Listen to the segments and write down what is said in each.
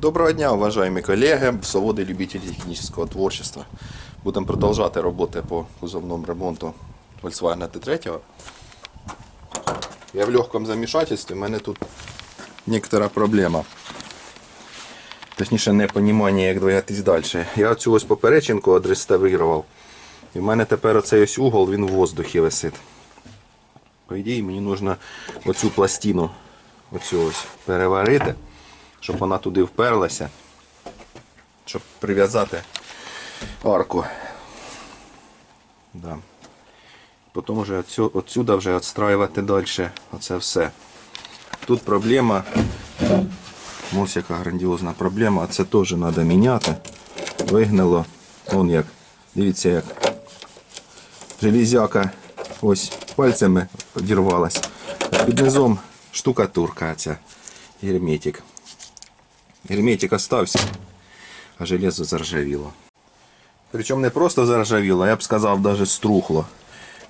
Доброго дня, уважаемые коллеги, соводы любители технического творчества. Будемо продовжувати роботи по кузовному ремонту Volkswagen T3. Я в легкому замішательстві, у мене тут некоторая проблема. Точніше, непонімання, як двигатись далі. Я цю ось поперечинку одреставрував. І в мене тепер оцей угол, він в воздухі висить. По ідеї, мені потрібно оцю пластину оцю ось переварити, щоб вона туди вперлася, щоб прив'язати арку. Да. Потім вже отсюда вже відстраювати далі оце все. Тут проблема, ось яка грандіозна проблема, це теж треба міняти. Вигнило, вон як, дивіться як железяка ось пальцями одірвалась. Під низом штукатурка ця, герметик. Герметик остався, а железо заржавіло. Причому не просто заржавіло, я б сказав, навіть струхло.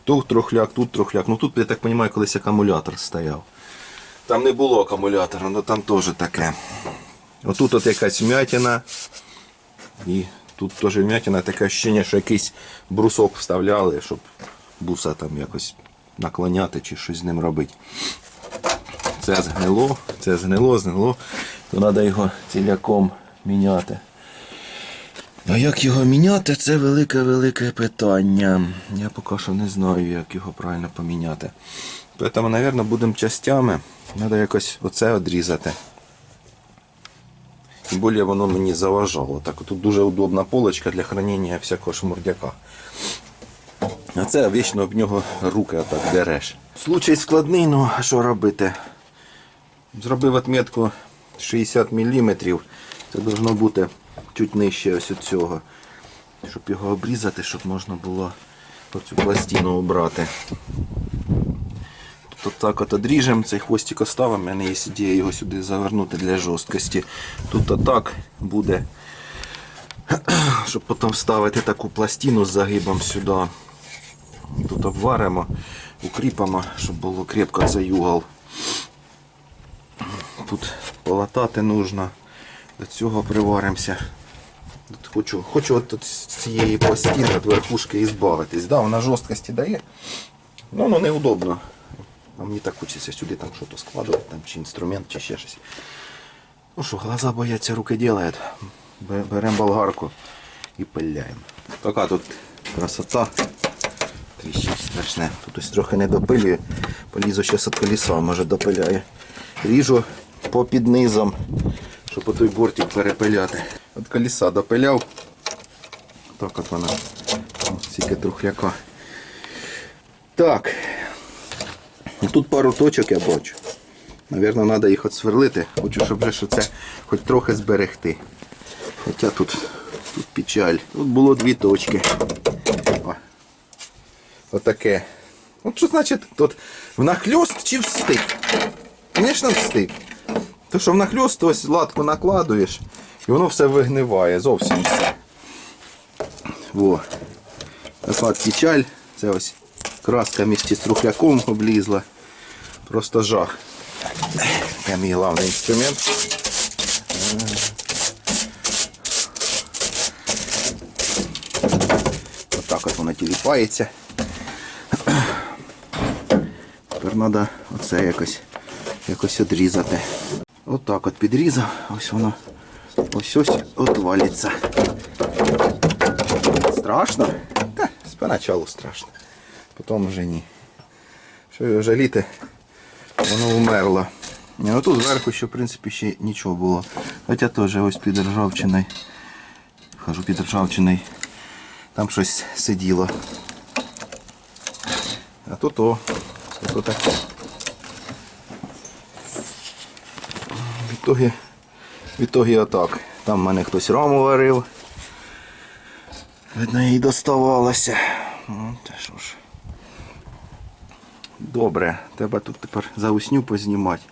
Тут трохляк, тут трохляк. Ну тут, я так розумію, колись акумулятор стояв. Там не було акумулятора, але там теж таке. Отут от якась вмятина. І тут теж вмятина, таке ощущення, що якийсь брусок вставляли, щоб буса там якось наклоняти чи щось з ним робити. Це згнило, це згнило, згнило, то треба його ціляком міняти. А як його міняти, це велике-велике питання. Я поки що не знаю, як його правильно поміняти. Тому, мабуть, будемо частями. Треба якось оце відрізати. Тим більше воно мені заважало. Так тут дуже удобна полочка для хранення всякого шмурдяка. А це вічно об нього руки отак дереш. Случай складний, ну а що робити? Зробив отметку 60 мм. Це должно бути чуть нижче ось цього. Щоб його обрізати, щоб можна було цю пластину обрати. Тут так от одріжемо, цей хвостик оставимо. У мене є ідея його сюди завернути для жорсткості. Тут отак буде, щоб потім вставити таку пластину з загибом сюди. Тут обваримо, укріпимо, щоб було крепко цей угол. Тут полатати нужно. До цього приваримося. От Хочу, хочу от тут з цієї пластини від верхушки і збавитись. Да, вона жорсткості дає. Ну, воно неудобно. А мені так хочеться сюди там щось складувати, там, чи інструмент, чи ще щось. Ну що, глаза бояться, руки делают. Бе- Беремо болгарку і пиляємо. Така тут красота. Тріщить страшне. Тут ось трохи не допилює. Полізу зараз від коліса, може допиляє. Ріжу по під низом, щоб по той бортик перепиляти. От коліса допиляв. Так от вона. Ось Стільки трухляка. Так. І тут пару точок я бачу. Навірно, треба їх отсверлити. Хочу, щоб вже що це хоч трохи зберегти. Хоча тут, тут печаль. Тут було дві точки. О. Отаке. От що значить тут внахльост чи встиг? Звісно, встиг. То що внахльост ось латку накладуєш і воно все вигниває, зовсім все. Во. Така печаль. Це ось краска місті з трухляком облізла. Просто жах. Це мій головний інструмент. Отак от воно тіліпається. Тепер треба оце якось, якось відрізати. Отак от підрізав, ось воно ось ось отвалиться. Страшно? Та, спочатку страшно. Потім вже ні. Що його жаліти, воно вмерло. Ну тут зверху ще в принципі ще нічого було. Хоча теж ось під ржавчиною. Хожу під ржавчиною. Там щось сиділо. А тут о, тут отаке. В ітогі, в отак. Там в мене хтось раму варив. Видно, їй доставалося. Ну, та що ж. Добре, треба тут тепер заусню познімати.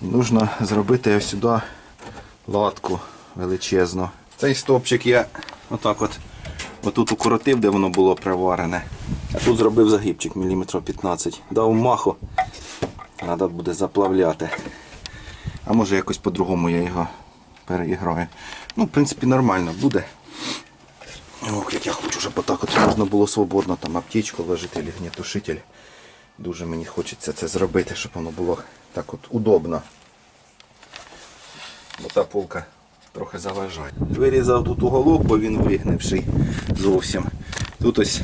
Нужно зробити ось сюди латку величезну. Цей стовпчик я отак от отут укоротив, де воно було приварене. А тут зробив загибчик міліметрів 15. Дав маху. Треба буде заплавляти. А може якось по-другому я його переіграє. Ну, в принципі, нормально буде. Ох, як я хочу, щоб отак от можна було свободно там аптечку ложити, або гнітушитель. Дуже мені хочеться це зробити, щоб воно було так от удобно. Бо та полка трохи заважає. Вирізав тут уголок, бо він вигнивший зовсім. Тут ось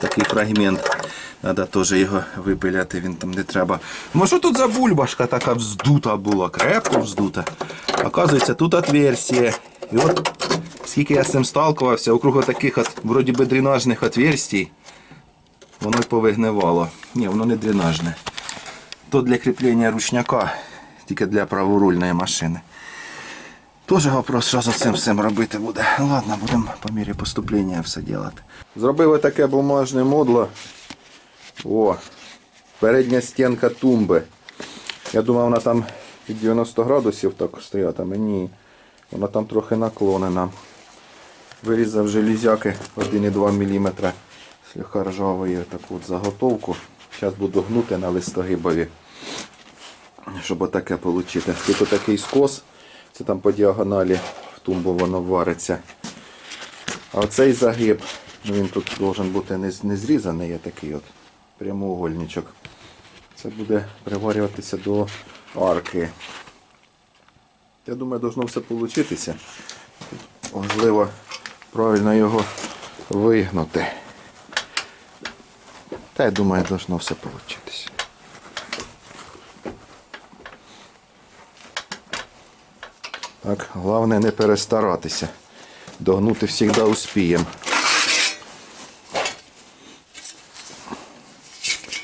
такий фрагмент. Треба теж його випиляти, він там не треба. Ну що тут за бульбашка така вздута була, крепко вздута. Оказується, тут отверстие. І от скільки я з цим сталкувався, округ таких от, вроді би дренажних отверстій, воно й повигнивало. Ні, воно не дренажне. То для кріплення ручняка, тільки для праворульної машини. Тоже вопрос, що за цим всім робити буде. Ладно, будемо по мірі поступлення все робити. Зробили таке бумажне модло. О, передня стінка тумби. Я думав, вона там під 90 градусів так стоятиме. Ні. Вона там трохи наклонена. Вирізав железяки 1,2 мм слегка ржавої таку от заготовку. Зараз буду гнути на листогибові щоб отаке отримати. Тут отакий скос, це там по діагоналі в тумбу воно вариться. А оцей загиб, ну він тут должен бути не, зрізаний, а такий от прямоугольничок. Це буде приварюватися до арки. Я думаю, должно все получитися. Можливо, правильно його вигнути. Та я думаю, должно все получитися. Так, головне не перестаратися. Догнути завжди успіємо.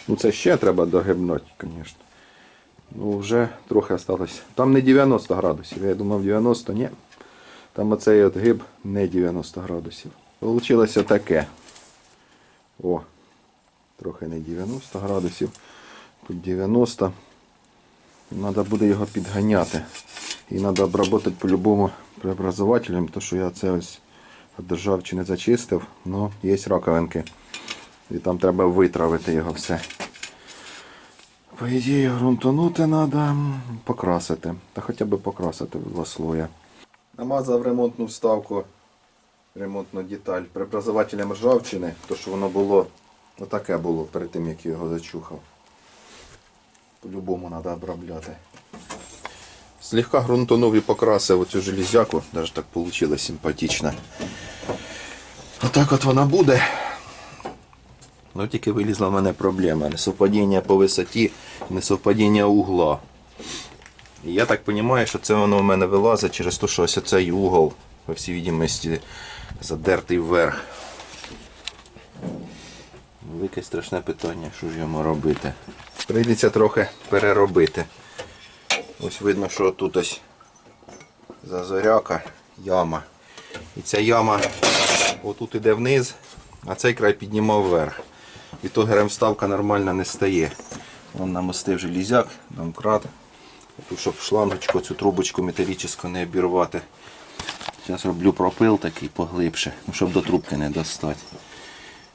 Ну це ще треба догибнути, звісно. Ну вже трохи осталось. Там не 90 градусів. Я думав 90, ні. Там оцей от гиб не 90 градусів. Получилося таке. О, трохи не 90 градусів. Тут 90. Треба буде його підганяти. І треба обработати по-любому преобразователем, тому що я це ось держав чи не зачистив, але є раковинки. І там треба витравити його все. По ідеї, грунтанути треба покрасити. Та хоча б покрасити в два слоя. Намазав ремонтну вставку, ремонтну деталь преобразователем ржавчини, то що воно було отаке було перед тим, як я його зачухав. По-любому треба обробляти. Слегка грунтанув і покрасив оцю железяку, навіть так вийшло симпатично. Отак от вона буде. Ну тільки вилізла в мене проблема. Несовпадіння по висоті, несовпадіння угла. І я так розумію, що це воно в мене вилазить через те, що ось цей угол, по всій відомості, задертий вверх. Велике страшне питання, що ж йому робити. Прийдеться трохи переробити. Ось видно, що тут ось зазоряка, яма. І ця яма отут іде вниз, а цей край піднімав вверх. І то ремставка нормально не стає. Вон намостив железяк, домкрат. Тут, щоб шлангочку, цю трубочку металічну не обірвати. Зараз роблю пропил такий поглибше, ну, щоб до трубки не достати.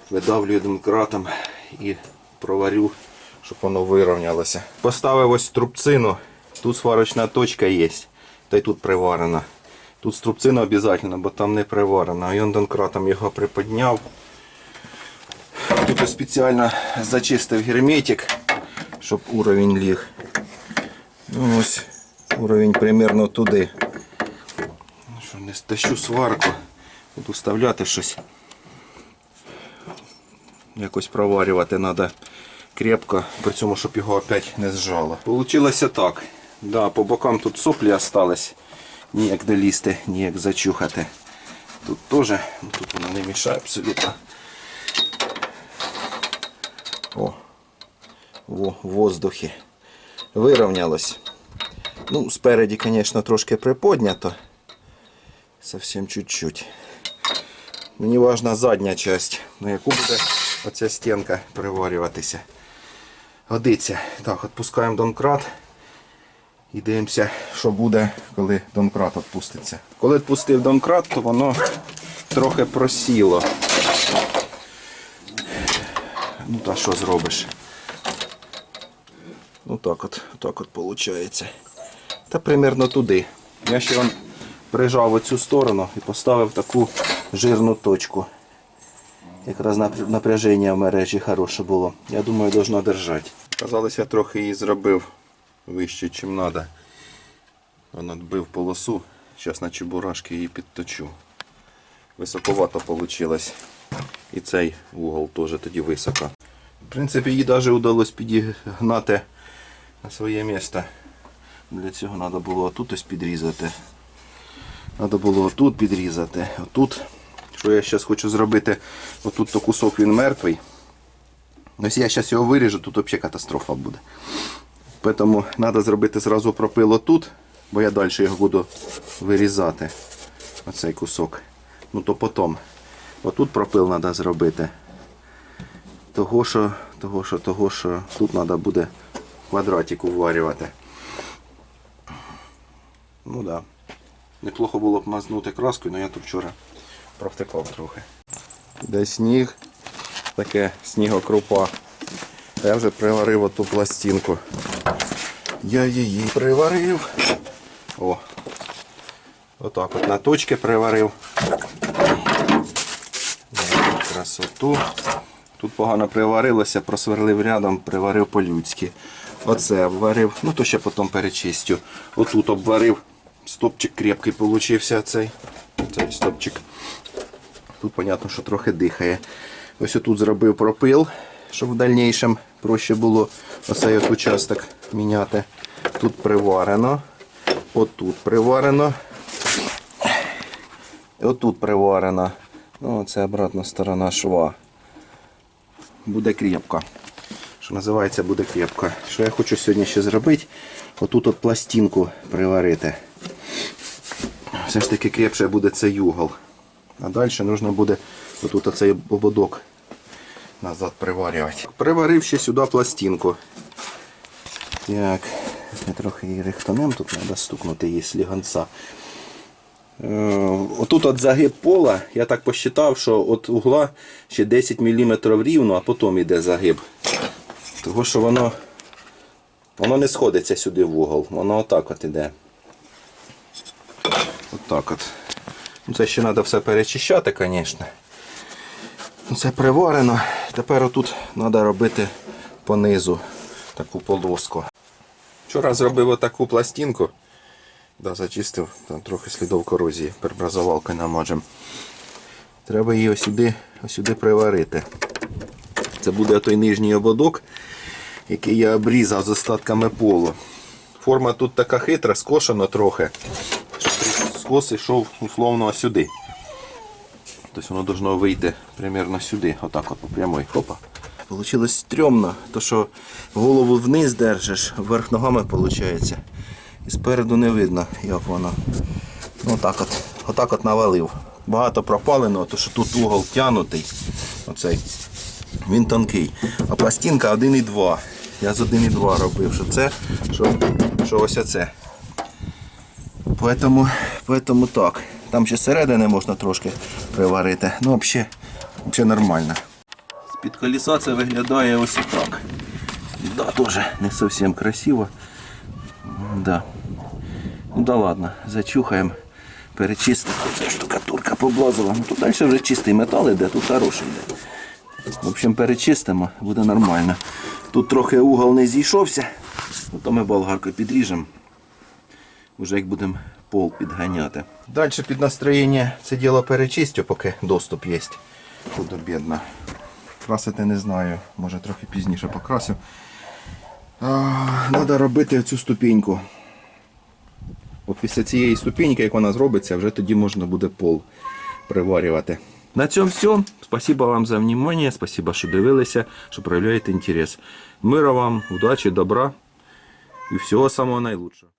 Видавлюю домкратом і проварю, щоб воно вирівнялося. Поставив ось трубцину. Тут сварочна точка є. Та й тут приварена. Тут струбцина обов'язково, бо там не приварена. І он донкратом його приподняв. Тут я спеціально зачистив герметик, щоб уровень ліг. Ну, ось уровень примерно туди. Ну, Що не стащу сварку. Буду вставляти щось. Якось проварювати треба крепко, при цьому, щоб його опять не зжало. Получилося так. Да, по бокам тут соплі остались. Ніяк долізти, ніяк зачухати. Тут теж, ну, тут воно не мішає абсолютно. О, в воздухі. Вирівнялось. Ну, спереді, звісно, трошки приподнято. Совсем чуть-чуть. Мені важна задня часть, на яку буде оця стінка приварюватися. Годиться. Так, відпускаємо домкрат. І дивимося, що буде, коли домкрат відпуститься. Коли відпустив домкрат, то воно трохи просіло. Ну та що зробиш? Ну так от, так от виходить. Та примерно туди. Я ще вам прижав оцю сторону і поставив таку жирну точку. Якраз напряження в мережі хороше було. Я думаю, должна держати. Казалось, я трохи її зробив вище, ніж треба. Вона відбив полосу. Зараз на чебурашки її підточу. Високовато вийшло. І цей угол теж тоді високо. В принципі, їй навіть вдалося підігнати на своє місце. Для цього треба було отут ось підрізати. Треба було отут підрізати. Отут. Що я зараз хочу зробити? Отут то кусок він мертвий. Ось я зараз його виріжу, тут взагалі катастрофа буде. Тому треба зробити зразу пропил отут, бо я далі його буду вирізати. Оцей кусок. Ну то потім. Отут пропил треба зробити. Того що, того що, того що тут треба буде квадратик уварювати. Ну. Да. Неплохо було б мазнути краскою, але я тут вчора провтикав трохи. Де сніг, таке снігокрупа. Я вже приварив оту пластинку. Я її приварив. О. Отак от на точки приварив. Красоту. Тут погано приварилося, просверлив рядом, приварив по-людськи. Оце обварив, ну то ще потім перечистю. Отут обварив. Стопчик крепкий получився цей. Цей стопчик. Тут, понятно, що трохи дихає. Ось отут зробив пропил, щоб в дальнішому проще було оцей от участок міняти. Тут приварено. Отут приварено. І отут приварено. Ну, це обратна сторона шва. Буде крепко. Що називається, буде крепко. Що я хочу сьогодні ще зробити? Отут от пластинку приварити. Все ж таки крепше буде цей угол. А далі потрібно буде отут оцей ободок назад приварювати. Приварив ще сюди пластинку. Так, ми трохи її рихтанем, тут треба стукнути її з ліганця. Е, Отут от загиб пола, я так посчитав, що от угла ще 10 мм рівно, а потім йде загиб. Того що воно, воно не сходиться сюди в угол, воно отак от іде. Отак от. Ну, Це ще треба все перечищати, звісно. Ну, Це приварено. Тепер отут треба робити по низу таку полоску. Вчора зробив отаку пластинку. Да, зачистив, там трохи слідов корозії, перебразувалкою намажем. Треба її осюди, осюди приварити. Це буде той нижній ободок, який я обрізав з остатками полу. Форма тут така хитра, скошена трохи. Скос йшов условно сюди. Тобто воно должно вийти примерно сюди. Отак от по прямой. Хопа. Получилось стрьомно, то що голову вниз держиш, вверх ногами виходить. І спереду не видно, як воно. Ну, Отак от, отак от навалив. Багато пропалено, то що тут угол тянутий. Оцей. Він тонкий. А пластинка 1,2. Я з 1,2 робив, що це, що, що ось оце. Поэтому, поэтому так. Там ще середини можна трошки приварити. Ну, взагалі, взагалі нормально. З-під колеса це виглядає ось так. Да, теж не зовсім красиво. Да. Ну да ладно, зачухаємо, перечистимо. Це штукатурка поблазила. Ну, тут далі вже чистий метал іде, тут хороший йде. В общем, перечистимо, буде нормально. Тут трохи угол не зійшовся, ну, то ми болгаркою підріжемо. Уже як будемо пол підганяти. Далі під настроєння це діло перечистю, поки доступ є. Худо бідно. Красити не знаю, може трохи пізніше покрасив. Треба робити цю ступеньку. От після цієї ступеньки, як вона зробиться, вже тоді можна буде пол приварювати. На цьому все. Спасибо вам за внимание, спасибо, що дивилися, що проявляєте інтерес. Мира вам, удачі, добра і всього самого найлучшого.